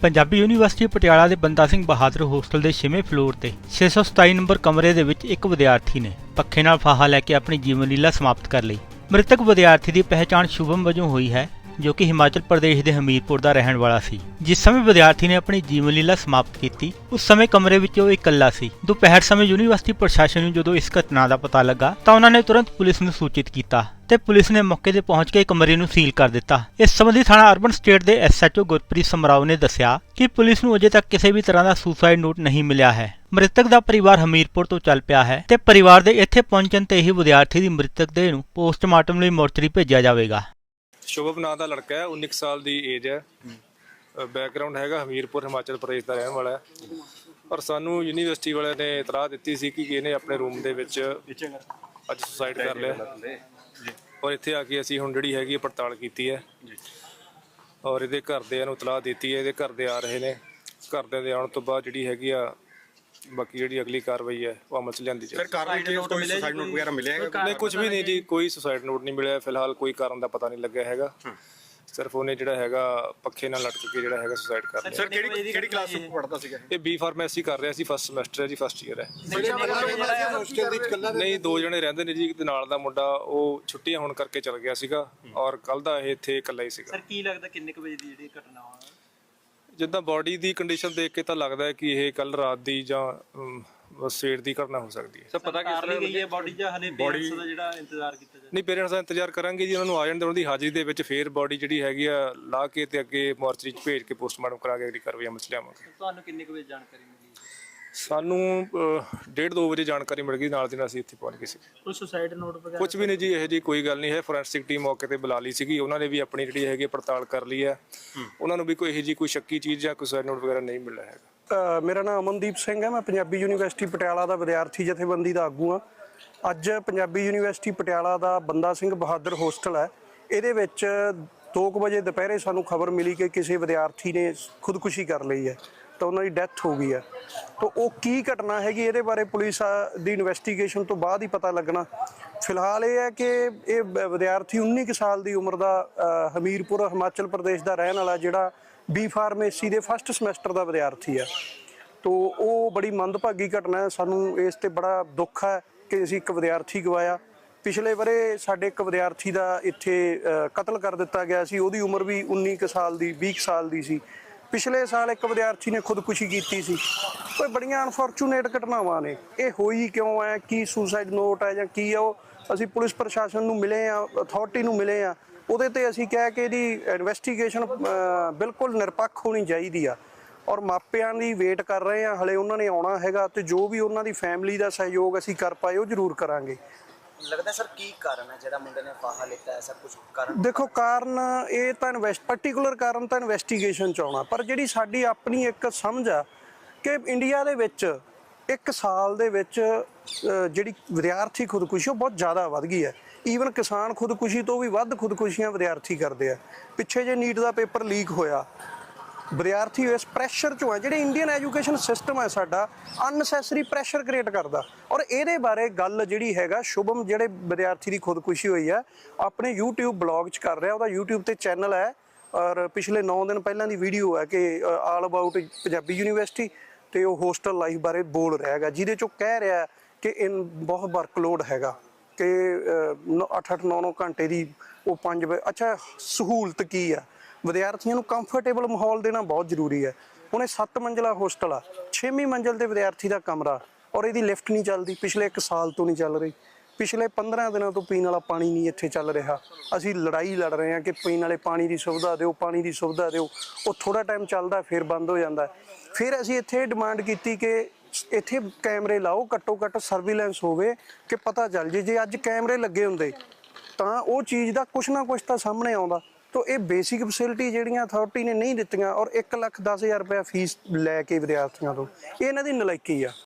Punjabi university Patiala ਦੇ ਬੰਦਾ Singh Bahadur hostel ਦੇ 6ਵੇਂ ਫਲੋਰ ਤੇ 627 ਨੰਬਰ ਕਮਰੇ ਦੇ ਵਿੱਚ ਇੱਕ ਵਿਦਿਆਰਥੀ ਨੇ ਪੱਖੇ ਨਾਲ ਫਾਹਾ ਲੈ ਕੇ ਆਪਣੀ ਜੀਵਨ ਲੀਲਾ ਸਮਾਪਤ ਕਰ ਲਈ। ਮ੍ਰਿਤਕ ਵਿਦਿਆਰਥੀ ਦੀ ਪਹਿਚਾਣ ਸ਼ੁਭਮ ਵਜੋਂ ਹੋਈ ਹੈ। ਜੋ ਕਿ ਹਿਮਾਚਲ ਪ੍ਰਦੇਸ਼ ਦੇ ਹਮੀਰਪੁਰ ਦਾ ਰਹਿਣ ਵਾਲਾ ਸੀ। ਜਿਸ ਸਮੇਂ ਵਿਦਿਆਰਥੀ ਨੇ ਆਪਣੀ ਜੀਵਨ ਲੀਲਾ ਸਮਾਪਤ ਕੀਤੀ, ਉਸ ਸਮੇਂ ਕਮਰੇ ਵਿੱਚ ਉਹ ਇਕੱਲਾ ਸੀ। ਦੁਪਹਿਰ ਸਮੇਂ ਯੂਨੀਵਰਸਿਟੀ ਪ੍ਰਸ਼ਾਸਨ ਨੂੰ ਜਦੋਂ ਇਸ ਘਟਨਾ ਦਾ ਪਤਾ ਲੱਗਾ, ਤਾਂ ਉਹਨਾਂ ਨੇ ਤੁਰੰਤ ਪੁਲਿਸ ਨੂੰ ਸੂਚਿਤ ਕੀਤਾ ਤੇ ਪੁਲਿਸ ਨੇ ਮੌਕੇ ਤੇ ਪਹੁੰਚ ਕੇ ਕਮਰੇ ਨੂੰ ਸੀਲ ਕਰ ਦਿੱਤਾ। ਇਸ ਸੰਬੰਧੀ ਥਾਣਾ ਅਰਬਨ ਸਟੇਟ ਦੇ ਐਸਐਚਓ ਗੁਰਪ੍ਰੀਤ ਸਮਰਾਓ ਨੇ ਦੱਸਿਆ ਕਿ ਪੁਲਿਸ ਨੂੰ ਅਜੇ ਤੱਕ ਕਿਸੇ ਵੀ ਤਰ੍ਹਾਂ ਦਾ ਸੁਸਾਈਡ ਨੋਟ ਨਹੀਂ ਮਿਲਿਆ ਹੈ। ਮ੍ਰਿਤਕ ਦਾ ਪਰਿਵਾਰ ਹਮੀਰਪੁਰ ਤੋਂ ਚੱਲ ਪਿਆ ਹੈ ਤੇ ਪਰਿਵਾਰ ਦੇ ਇੱਥੇ ਪਹੁੰਚਣ ਤੇ ਹੀ ਵਿਦਿਆਰਥੀ ਦੀ ਮ੍ਰਿਤਕ ਦੇਹ ਨੂੰ ਪੋਸਟਮਾਰਟਮ ਲਈ ਮੋਰਚਰੀ ਭੇਜਿਆ ਜਾਵੇਗਾ। ਸ਼ੁਭਮ ਨਾਂ ਦਾ ਲੜਕਾ ਹੈ 19 ਕੁ ਸਾਲ ਦੀ ਏਜ ਹੈ। ਬੈਕਗ੍ਰਾਉਂਡ ਹੈਗਾ, ਹਮੀਰਪੁਰ, ਹਿਮਾਚਲ ਪ੍ਰਦੇਸ਼ ਦਾ ਰਹਿਣ ਵਾਲਾ ਹੈ। ਪਰ ਸਾਨੂੰ ਯੂਨੀਵਰਸਿਟੀ ਵਾਲਿਆਂ ਨੇ ਇਤਲਾਹ ਦਿੱਤੀ ਸੀ ਕਿ ਇਹਨੇ ਆਪਣੇ ਰੂਮ ਦੇ ਵਿੱਚ ਅੱਜ ਸੁਸਾਈਡ ਕਰ ਲਿਆ। ਔਰ ਇੱਥੇ ਆ ਕੇ ਅਸੀਂ ਹੁਣ ਜਿਹੜੀ ਹੈਗੀ ਪੜਤਾਲ ਕੀਤੀ ਹੈ। ਔਰ ਇਹਦੇ ਘਰਦਿਆਂ ਨੂੰ ਇਤਲਾਹ ਦਿੱਤੀ ਹੈ, ਇਹਦੇ ਘਰਦੇ ਆ ਰਹੇ ਨੇ। ਘਰਦਿਆਂ ਦੇ ਆਉਣ ਤੋਂ ਬਾਅਦ ਜਿਹੜੀ ਹੈਗੀ ਆ ਬਾਕੀ ਜਿਹੜੀ ਅਗਲੀ ਕਾਰਵਾਈ ਹੈ ਉਹ ਅਮਲ ਚ ਲਿਆਂਦੀ ਜਾਵੇ ਸਰ ਕਾਰਵਾਈ ਕੀ ਕੋਈ ਸੁਸਾਈਡ ਨੋਟ ਵਗੈਰਾ ਮਿਲਿਆ ਹੈਗਾ? ਨਹੀਂ ਕੁਝ ਵੀ ਨਹੀਂ ਜੀ ਕੋਈ ਸੁਸਾਈਡ ਨੋਟ ਨਹੀਂ ਮਿਲਿਆ ਫਿਲਹਾਲ ਕੋਈ ਕਾਰਨ ਦਾ ਪਤਾ ਨਹੀਂ ਲੱਗਿਆ ਹੈਗਾ। ਸਿਰਫ ਉਹਨੇ ਜਿਹੜਾ ਹੈਗਾ ਪੱਖੇ ਨਾਲ ਲਟਕ ਕੇ ਜਿਹੜਾ ਹੈਗਾ ਸੁਸਾਈਡ ਕਰ ਲਿਆ। ਸਰ ਕਿਹੜੀ ਕਿਹੜੀ ਕਲਾਸ ਵਿੱਚ ਪੜ੍ਹਦਾ ਸੀਗਾ ਇਹ? ਬੀ ਫਾਰਮੇਸੀ ਕਰ ਰਿਹਾ ਸੀ ਫਸਟ ਸਮੈਸਟਰ ਹੈ ਜੀ ਫਸਟ ਈਅਰ ਹੈ। ਨਹੀਂ ਦੋ ਜਣੇ ਰਹਿੰਦੇ ਨੇ ਜੀ ਤੇ ਨਾਲ ਦਾ ਮੁੰਡਾ ਉਹ ਛੁੱਟੀਆਂ ਹੋਣ ਕਰਕੇ ਚਲ ਗਿਆ ਸੀਗਾ ਔਰ ਕੱਲ ਦਾ ਇਹ ਇੱਥੇ ਇਕੱਲਾ ਹੀ ਸੀਗਾ। ਸਰ ਕੀ ਲੱਗਦਾ ਕਿੰਨੇ ਕੁ ਵਜੇ ਦੀ ਜਿਹੜੀ ਘਟਨਾ ਹੋਣਾ ਜਿੱਦਾਂ ਬਾਡੀ ਦੀ ਕੰਡੀਸ਼ਨ ਦੇਖ ਕੇ ਤਾਂ ਲੱਗਦਾ ਹੈ ਕਿ ਇਹ ਕੱਲ ਰਾਤ ਦੀ ਜਾਂ ਅਮ, ਸਵੇਰ ਦੀ ਘਟਨਾ ਹੋ ਸਕਦੀ ਹੈ। ਸਰ ਪਤਾ ਕਾਰ ਲਈ ਗਈ ਹੈ ਬਾਡੀ ਜਾਂ ਹਲੇ ਪੇਰੈਂਟਸ ਦਾ ਜਿਹੜਾ ਇੰਤਜ਼ਾਰ ਕੀਤਾ ਜਾ ਨਹੀਂ ਪੇਰੈਂਟਸ ਦਾ ਇੰਤਜ਼ਾਰ ਕਰਾਂਗੇ ਜੀ ਉਹਨਾਂ ਨੂੰ ਆ ਜਾਣ ਦੇ ਉਹਨਾਂ ਦੀ ਹਾਜ਼ਰੀ ਦੇ ਵਿੱਚ ਫੇਰ ਬਾਡੀ ਜਿਹੜੀ ਹੈਗੀ ਆ ਲਾ ਕੇ ਤੇ ਅੱਗੇ ਮੋਰਚਰੀ 'ਚ ਭੇਜ ਕੇ ਪੋਸਟਮਾਰਟਮ ਕਰਾ ਕੇ ਅਗਲੀ ਕਾਰਵਾਈ ਅਮਲ 'ਚ ਲਿਆਵਾਂਗੇ। ਤੁਹਾਨੂੰ ਕਿੰਨੇ ਕੁ ਵਜੇ ਜਾਣਕਾਰੀ ਮਿਲੀ? ਸਾਨੂੰ 1:30 2 ਵਜੇ ਜਾਣਕਾਰੀ ਮਿਲ ਗਈ ਨਾਲ ਦੀ ਨਾਲ ਅਸੀਂ ਇੱਥੇ ਪਹੁੰਚ ਗਏ ਸੀ ਕੋਈ ਸੁਸਾਈਡ ਨੋਟ ਵਗੈਰਾ? ਕੁਝ ਵੀ ਨਹੀਂ ਜੀ ਇਹ ਜੀ ਕੋਈ ਗੱਲ ਨਹੀਂ ਹੈ। ਫੋਰੈਂਸਿਕ ਟੀਮ ਮੌਕੇ ਤੇ ਬੁਲਾ ਲਈ ਸੀਗੀ। ਉਹਨਾਂ ਨੇ ਵੀ ਆਪਣੀ ਜਿਹੜੀ ਹੈਗੀ ਪੜਤਾਲ ਕਰ ਲਈ ਹੈ। ਉਹਨਾਂ ਨੂੰ ਵੀ ਕੋਈ ਇਹੋ ਜੀ ਕੋਈ ਸ਼ੱਕੀ ਚੀਜ਼ ਜਾਂ ਕੋਈ ਸਾਈਡ ਨੋਟ ਵਗੈਰਾ ਨਹੀਂ ਮਿਲਿਆ ਹੈਗਾ। ਮੇਰਾ ਨਾਮ ਅਮਨਦੀਪ ਸਿੰਘ ਹੈ। ਮੈਂ ਪੰਜਾਬੀ ਯੂਨੀਵਰਸਿਟੀ ਪਟਿਆਲਾ ਦਾ ਵਿਦਿਆਰਥੀ ਜਥੇਬੰਦੀ ਦਾ ਆਗੂ ਹਾਂ। ਅੱਜ ਪੰਜਾਬੀ ਯੂਨੀਵਰਸਿਟੀ ਪਟਿਆਲਾ ਦਾ ਬੰਦਾ ਸਿੰਘ ਬਹਾਦਰ ਹੋਸਟਲ ਹੈ। ਇਹਦੇ ਵਿੱਚ 2 ਵਜੇ ਦੁਪਹਿਰੇ ਸਾਨੂੰ ਖਬਰ ਮਿਲੀ ਕਿ ਕਿਸੇ ਵਿਦਿਆਰਥੀ ਨੇ ਖੁਦਕੁਸ਼ੀ ਕਰ ਲਈ ਹੈ। ਤਾਂ ਉਹਨਾਂ ਦੀ ਡੈਥ ਹੋ ਗਈ ਹੈ ਤਾਂ ਉਹ ਕੀ ਘਟਨਾ ਹੈਗੀ ਇਹਦੇ ਬਾਰੇ ਪੁਲਿਸ ਦੀ ਇਨਵੈਸਟੀਗੇਸ਼ਨ ਤੋਂ ਬਾਅਦ ਹੀ ਪਤਾ ਲੱਗਣਾ। ਫਿਲਹਾਲ ਇਹ ਹੈ ਕਿ ਇਹ ਵਿਦਿਆਰਥੀ 19 ਕੁ ਸਾਲ ਦੀ ਉਮਰ ਦਾ ਹਮੀਰਪੁਰ, ਹਿਮਾਚਲ ਪ੍ਰਦੇਸ਼ ਦਾ ਰਹਿਣ ਵਾਲਾ ਜਿਹੜਾ ਬੀ ਫਾਰਮੇਸੀ ਦੇ ਫਸਟ ਸਮੈਸਟਰ ਦਾ ਵਿਦਿਆਰਥੀ ਹੈ ਤੋ ਉਹ ਬੜੀ ਮੰਦਭਾਗੀ ਘਟਨਾ ਹੈ। ਸਾਨੂੰ ਇਸ ਤੇ ਬੜਾ ਦੁੱਖ ਹੈ ਕਿ ਅਸੀਂ ਇੱਕ ਵਿਦਿਆਰਥੀ ਗਵਾਇਆ। ਪਿਛਲੇ ਬਰੇ ਸਾਡੇ ਇੱਕ ਵਿਦਿਆਰਥੀ ਦਾ ਇੱਥੇ ਕਤਲ ਕਰ ਦਿੱਤਾ ਗਿਆ ਸੀ। ਉਹਦੀ ਉਮਰ ਵੀ 19 ਕੁ ਸਾਲ ਦੀ 20 ਕੁ ਸਾਲ ਦੀ ਸੀ। ਪਿਛਲੇ ਸਾਲ ਇੱਕ ਵਿਦਿਆਰਥੀ ਨੇ ਖੁਦਕੁਸ਼ੀ ਕੀਤੀ ਸੀ। ਕੋਈ ਬੜੀਆਂ ਅਨਫੋਰਚੂਨੇਟ ਘਟਨਾਵਾਂ ਨੇ। ਇਹ ਹੋਈ ਕਿਉਂ ਹੈ? ਕੀ ਸੁਸਾਈਡ ਨੋਟ ਹੈ ਜਾਂ ਕੀ ਆ ਉਹ? ਅਸੀਂ ਪੁਲਿਸ ਪ੍ਰਸ਼ਾਸਨ ਨੂੰ ਮਿਲੇ ਆ ਅਥਾਰਟੀ ਨੂੰ ਮਿਲੇ ਆ ਉਹਦੇ ਤੇ ਅਸੀਂ ਕਹਿ ਕੇ ਇਹਦੀ ਇਨਵੈਸਟੀਗੇਸ਼ਨ ਬਿਲਕੁਲ ਨਿਰਪੱਖ ਹੋਣੀ ਚਾਹੀਦੀ ਆ। ਔਰ ਮਾਪਿਆਂ ਦੀ ਵੇਟ ਕਰ ਰਹੇ ਆ ਹਲੇ ਉਹਨਾਂ ਨੇ ਆਉਣਾ ਹੈਗਾ ਤੇ ਜੋ ਵੀ ਉਹਨਾਂ ਦੀ ਫੈਮਿਲੀ ਦਾ ਸਹਿਯੋਗ ਅਸੀਂ ਕਰ ਪਾਏ, ਉਹ ਜ਼ਰੂਰ ਕਰਾਂਗੇ। ਲੱਗਦਾ ਸਰ ਕੀ ਕਾਰਨ ਹੈ? ਜਿਹੜਾ ਮੁੰਡੇ ਨੇ ਫਾਹਾ ਲਿੱਤਾ ਐਸਾ ਕੁਝ ਕਾਰਨ ਦੇਖੋ, ਕਾਰਨ ਇਹ ਤਾਂ ਇਨਵੈਸਟ ਪਾਰਟਿਕੂਲਰ ਕਾਰਨ ਤਾਂ ਇਨਵੈਸਟੀਗੇਸ਼ਨ ਚ ਆਉਣਾ। ਪਰ ਜਿਹੜੀ ਸਾਡੀ ਆਪਣੀ ਇੱਕ ਸਮਝ ਆ ਕਿ ਇੰਡੀਆ ਦੇ ਵਿੱਚ ਇੱਕ ਸਾਲ ਦੇ ਵਿੱਚ ਜਿਹੜੀ ਵਿਦਿਆਰਥੀ ਖੁਦਕੁਸ਼ੀ, ਉਹ ਬਹੁਤ ਜ਼ਿਆਦਾ ਵੱਧ ਗਈ ਹੈ। ਈਵਨ ਕਿਸਾਨ ਖੁਦਕੁਸ਼ੀ ਤੋਂ ਵੀ ਵੱਧ ਖੁਦਕੁਸ਼ੀਆਂ ਵਿਦਿਆਰਥੀ ਕਰਦੇ ਆ। ਪਿੱਛੇ ਜੇ ਨੀਟ ਦਾ ਪੇਪਰ ਲੀਕ ਹੋਇਆ ਵਿਦਿਆਰਥੀ ਇਸ ਪ੍ਰੈਸ਼ਰ ਚੋਂ ਹੈ, ਜਿਹੜੇ ਇੰਡੀਅਨ ਐਜੂਕੇਸ਼ਨ ਸਿਸਟਮ ਹੈ ਸਾਡਾ ਅਨਨੈਸੈਸਰੀ ਪ੍ਰੈਸ਼ਰ ਕ੍ਰੀਏਟ ਕਰਦਾ। ਔਰ ਇਹਦੇ ਬਾਰੇ ਗੱਲ ਜਿਹੜੀ ਹੈਗਾ, ਸ਼ੁਭਮ, ਜਿਹੜੇ ਵਿਦਿਆਰਥੀ ਦੀ ਖੁਦਕੁਸ਼ੀ ਹੋਈ ਹੈ, ਆਪਣੇ YouTube ਬਲੌਗ 'ਚ ਕਰ ਰਿਹਾ, ਉਹਦਾ YouTube ਤੇ ਚੈਨਲ ਹੈ। ਔਰ ਪਿਛਲੇ 9 ਦਿਨ ਪਹਿਲਾਂ ਦੀ ਵੀਡੀਓ ਹੈ ਕਿ ਆਲ ਅਬਾਊਟ ਪੰਜਾਬੀ ਯੂਨੀਵਰਸਿਟੀ ਤੇ ਉਹ ਹੋਸਟਲ ਲਾਈਫ ਬਾਰੇ ਬੋਲ ਰਿਹਾ ਹੈਗਾ, ਜਿਹਦੇ ਚੋਂ ਕਹਿ ਰਿਹਾ ਕਿ ਇਨ ਬਹੁਤ ਵਰਕਲੋਡ ਹੈਗਾ ਕਿ 8-8 9-9 ਘੰਟੇ ਦੀ ਉਹ 5 ਵਜੇ, ਅੱਛਾ, ਸਹੂਲਤ ਕੀ ਆ ਵਿਦਿਆਰਥੀਆਂ ਨੂੰ ਕੰਫਰਟੇਬਲ ਮਾਹੌਲ ਦੇਣਾ ਬਹੁਤ ਜ਼ਰੂਰੀ ਹੈ। ਹੁਣ ਇਹ 7 ਮੰਜ਼ਲਾ ਹੋਸਟਲ ਆ 6ਵੀਂ ਮੰਜ਼ਲ ਤੇ ਵਿਦਿਆਰਥੀ ਦਾ ਕਮਰਾ ਔਰ ਇਹਦੀ ਲਿਫਟ ਨਹੀਂ ਚੱਲਦੀ, ਪਿਛਲੇ 1 ਸਾਲ ਤੋਂ ਨਹੀਂ ਚੱਲ ਰਹੀ। ਪਿਛਲੇ 15 ਦਿਨਾਂ ਤੋਂ ਪੀਣ ਵਾਲਾ ਪਾਣੀ ਨਹੀਂ ਇੱਥੇ ਚੱਲ ਰਿਹਾ। ਅਸੀਂ ਲੜਾਈ ਲੜ ਰਹੇ ਹਾਂ ਕਿ ਪੀਣ ਵਾਲੇ ਪਾਣੀ ਦੀ ਸੁਵਿਧਾ ਦਿਓ, ਪਾਣੀ ਦੀ ਸੁਵਿਧਾ ਦਿਓ। ਉਹ ਥੋੜਾ ਟਾਈਮ ਚੱਲਦਾ, ਫਿਰ ਬੰਦ ਹੋ ਜਾਂਦਾ। ਫਿਰ ਅਸੀਂ ਇੱਥੇ ਡਿਮਾਂਡ ਕੀਤੀ ਕਿ ਇੱਥੇ ਕੈਮਰੇ ਲਾਓ, ਘੱਟੋ ਘੱਟ ਸਰਵੀਲੈਂਸ ਹੋਵੇ ਕਿ ਪਤਾ ਚੱਲ ਜੇ ਜੇ ਅੱਜ ਕੈਮਰੇ ਲੱਗੇ ਹੁੰਦੇ ਤਾਂ ਉਹ ਚੀਜ਼ ਦਾ ਕੁਛ ਨਾ ਕੁਛ ਤਾਂ ਸਾਹਮਣੇ ਆਉਂਦਾ। ਤੋ ਇਹ ਬੇਸਿਕ ਫੈਸਿਲਿਟੀ ਜਿਹੜੀਆਂ ਅਥਾਰਟੀ ਨੇ ਨਹੀਂ ਦਿੱਤੀਆਂ ਔਰ 1 ਲੱਖ 10000 ਰੁਪਏ ਫੀਸ ਲੈ ਕੇ ਵਿਦਿਆਰਥੀਆਂ ਤੋਂ। ਇਹ ਇਹਨਾਂ ਦੀ ਨਲਾਇਕੀ ਆ।